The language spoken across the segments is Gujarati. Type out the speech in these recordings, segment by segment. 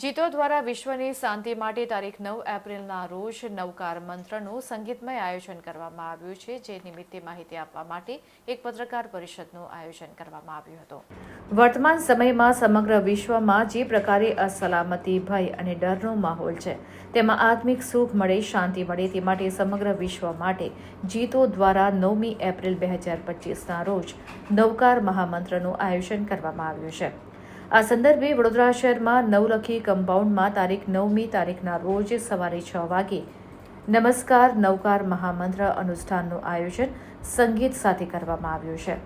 જીતો દ્વારા વિશ્વની શાંતિ માટે તારીખ નવ એપ્રિલના રોજ નવકાર મંત્રનું સંગીતમય આયોજન કરવામાં આવ્યું છે, જે નિમિત્તે માહિતી આપવા માટે એક પત્રકાર પરિષદનું આયોજન કરવામાં આવ્યું હતું. વર્તમાન સમયમાં સમગ્ર વિશ્વમાં જે પ્રકારે અસલામતી, ભય અને ડરનો માહોલ છે, તેમાં આત્મિક સુખ મળે, શાંતિ મળે તે માટે સમગ્ર વિશ્વ માટે જીતો દ્વારા નવમી એપ્રિલ બે હજાર પચીસના રોજ નવકાર મહામંત્રનું આયોજન કરવામાં આવ્યું છે. આ સંદર્ભે વડોદરા શહેરમાં નવલખી કમ્પાઉન્ડમાં તારીખ નવમી તારીખના રોજ સવારે છ વાગે નમસ્કાર નવકાર મહામંત્ર અનુષ્ઠાનનું આયોજન સંગીત સાથે કરવામાં આવ્યું છે.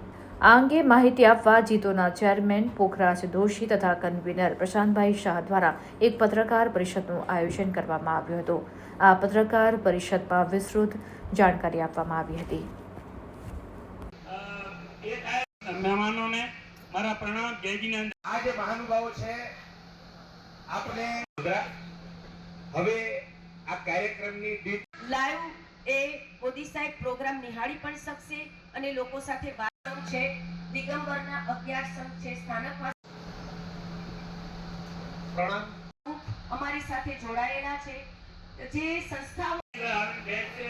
આ અંગે માહિતી આપવા જીતોના ચેરમેન પોખરાજ દોશી તથા કન્વીનર પ્રશાંતભાઈ શાહ દ્વારા એક પત્રકાર પરિષદનું આયોજન કરવામાં આવ્યું હતું. આ પત્રકાર પરિષદમાં વિસ્તૃત જાણકારી આપવામાં આવી હતી. મારા પ્રણામ આ જે મહાનુભાવો છે આપણે હવે આ કાર્યક્રમની લાઈવ એ મોદી સાહેબ પ્રોગ્રામ નિહાળી પણ શકશે અને લોકો સાથે વાત છે. દિગંબરના અગિયાર સંઘ છે સ્થાનક પ્રણામ. અમારી સાથે જોડાયેલા છે. જે સંસ્થાઓ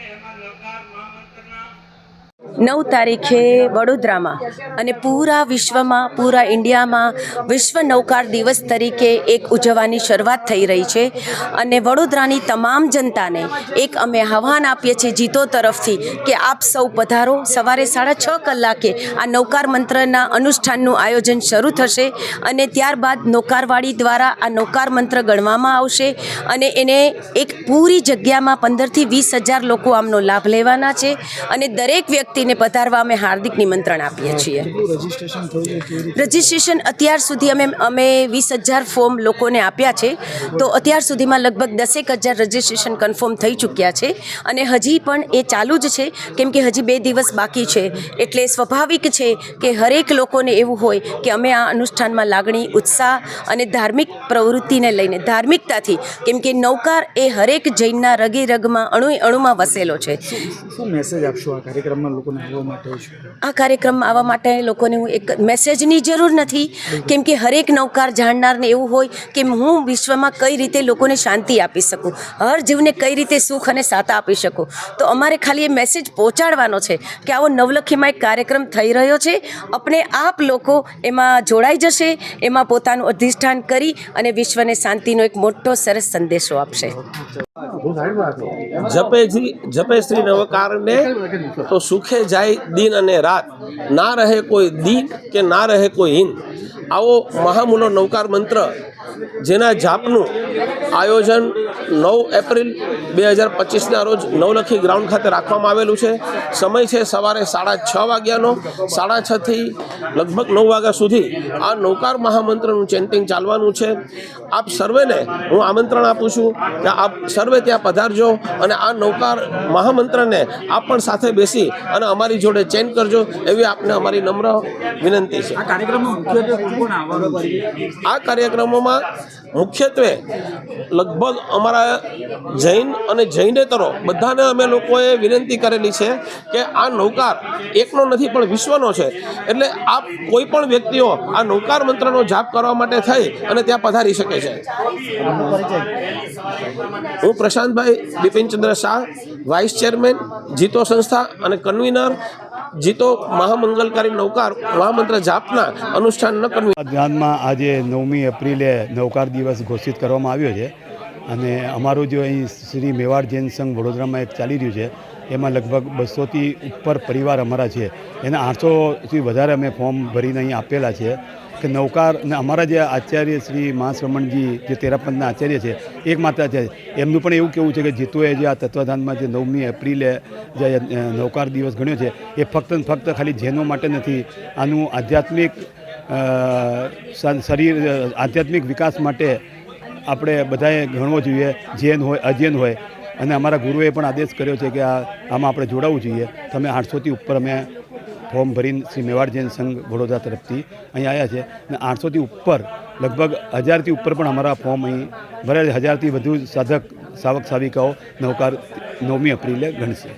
એમાં લકાર મહામંત્રના નવ તારીખે વડોદરામાં અને પૂરા વિશ્વમાં, પૂરા ઇન્ડિયામાં વિશ્વ નૌકાર દિવસ તરીકે એક ઉજવવાની શરૂઆત થઈ રહી છે. અને વડોદરાની તમામ જનતાને એક અમે આહ્વાન આપીએ છીએ જીતો તરફથી કે આપ સૌ પધારો. સવારે સાડા છ કલાકે આ નૌકાર મંત્રના અનુષ્ઠાનનું આયોજન શરૂ થશે અને ત્યારબાદ નૌકારવાડી દ્વારા આ નૌકાર મંત્ર ગણવામાં આવશે અને એને એક પૂરી જગ્યામાં પંદરથી વીસ હજાર લોકો આમનો લાભ લેવાના છે. અને દરેક વ્યક્તિને પધારવા અમે હાર્દિક નિમંત્રણ આપીએ છીએ. રજિસ્ટ્રેશન અત્યાર સુધી અમે અમે વીસ હજાર ફોર્મ લોકોને આપ્યા છે. તો અત્યાર સુધીમાં લગભગ દસેક હજાર રજિસ્ટ્રેશન કન્ફર્મ થઈ ચૂક્યા છે. અને હજી પણ એ ચાલુ જ છે. કેમ કે હજી બે દિવસ બાકી છે. એટલે સ્વાભાવિક છે કે હરેક લોકોને એવું હોય કે અમે આ અનુષ્ઠાનમાં લાગણી, ઉત્સાહ અને ધાર્મિક પ્રવૃત્તિને લઈને, ધાર્મિકતાથી, કેમ કે નૌકાર એ હરેક જૈનના રગે રગમાં અણુ અણુમાં વસેલો છે. શું મેસેજ આપશો આ કાર્યક્રમમાં લોકોને? આવવા માટે આ કાર્યક્રમમાં આવવા માટે લોકોને હું એક મેસેજની જરૂર નથી. કેમ કે હરેક નૌકાર જાણનારને એવું હોય કે હું વિશ્વમાં કઈ રીતે લોકોને શાંતિ આપી શકું હર જીવને કઈ રીતે સુખ અને સાતા આપી શકું. તો અમારે ખાલી એ મેસેજ પહોંચાડવાનો છે કે આવો નવલખીમાં એક કાર્યક્રમ થઈ રહ્યો છે. આપણે આપ લોકો એમાં જોડાઈ જશે એમાં પોતાનું અધિષ્ઠાન કરી અને વિશ્વને શાંતિનો એક મોટો સરસ સંદેશો આપશે. જપે જી જપે શ્રી નવકારને તો સુખે જાય દિન અને રાત. ના રહે કોઈ દિન કે ના રહે કોઈ હિન. આવો મહામૂલો નવકાર મંત્ર જેના જાપનું આયોજન નવ એપ્રિલ બે હજાર પચીસના રોજ નવલખી ગ્રાઉન્ડ ખાતે રાખવામાં આવેલું છે. સમય છે સવારે સાડા છ વાગ્યાનો. સાડા છથી લગભગ નવ વાગ્યા સુધી આ નૌકાર મહામંત્રનું ચેન્ટિંગ ચાલવાનું છે. આપ સર્વેને હું આમંત્રણ આપું છું કે આપ સર્વે ત્યાં પધારજો અને આ નૌકાર મહામંત્રને આપ પણ સાથે બેસી અને અમારી જોડે ચેન કરજો એવી આપને અમારી નમ્ર વિનંતી છે. આ કાર્યક્રમમાં આ કાર્યક્રમોમાં મુખ્યત્વે લગભગ અમારા જૈન અને જૈનેતરો બધાને અમે લોકોએ વિનંતી કરેલી છે કે આ નૌકાર એકનો નથી પણ વિશ્વનો છે. એટલે આપ કોઈ પણ વ્યક્તિઓ આ નૌકાર મંત્રનો જાપ કરવા માટે થઈ અને ત્યાં પધારી શકે છે. હું પ્રશાંતભાઈ બિપિનચંદ્ર શાહ, વાઇસ ચેરમેન, જીતો સંસ્થા અને કન્વીનર જીતો મહામંગલકારી નૌકાર મહામંત્ર જાપના અનુષ્ઠાન ન કરવું. ધ્યાનમાં આજે નવમી એપ્રિલે નૌકાર દિવસ ઘોષિત કરવામાં આવ્યો છે અને અમારું જો અહીં શ્રી મેવાડ જૈન સંઘ વડોદરામાં એક ચાલી રહ્યું છે એમાં લગભગ બસોથી ઉપર પરિવાર અમારા છે. એના આઠસોથી વધારે અમે ફોર્મ ભરીને અહીં આપેલા છે કે નૌકાર અને અમારા જે આચાર્ય શ્રી મહાશ્રમણજી જે તેરાપંથના આચાર્ય છે એકમાત્ર છે. એમનું પણ એવું કેવું છે કે જીતુએ જે આ તત્વધાનમાં જે નવમી એપ્રિલે જે નૌકાર દિવસ ગણ્યો છે, એ ફક્ત ને ફક્ત ખાલી જૈનો માટે નથી, આનું આધ્યાત્મિક શરીર, આધ્યાત્મિક વિકાસ માટે આપણે બધાએ ગણવો જોઈએ, જૈન હોય, અજૈન હોય. અને અમારા ગુરુએ પણ આદેશ કર્યો છે કે આ આમાં આપણે જોડાવવું જોઈએ. તમે આઠસોથી ઉપર અમે ફોર્મ ભરીને શ્રી મેવાડ જૈન સંઘ વડોદરા તરફથી અહીં આવ્યા છે. અને આઠસોથી ઉપર, લગભગ હજારથી ઉપર પણ અમારા ફોર્મ અહીં ભરાય હજારથી વધુ સાધક, સાવક, સાવિકાઓ નવકાર નવમી એપ્રિલે ગણશે.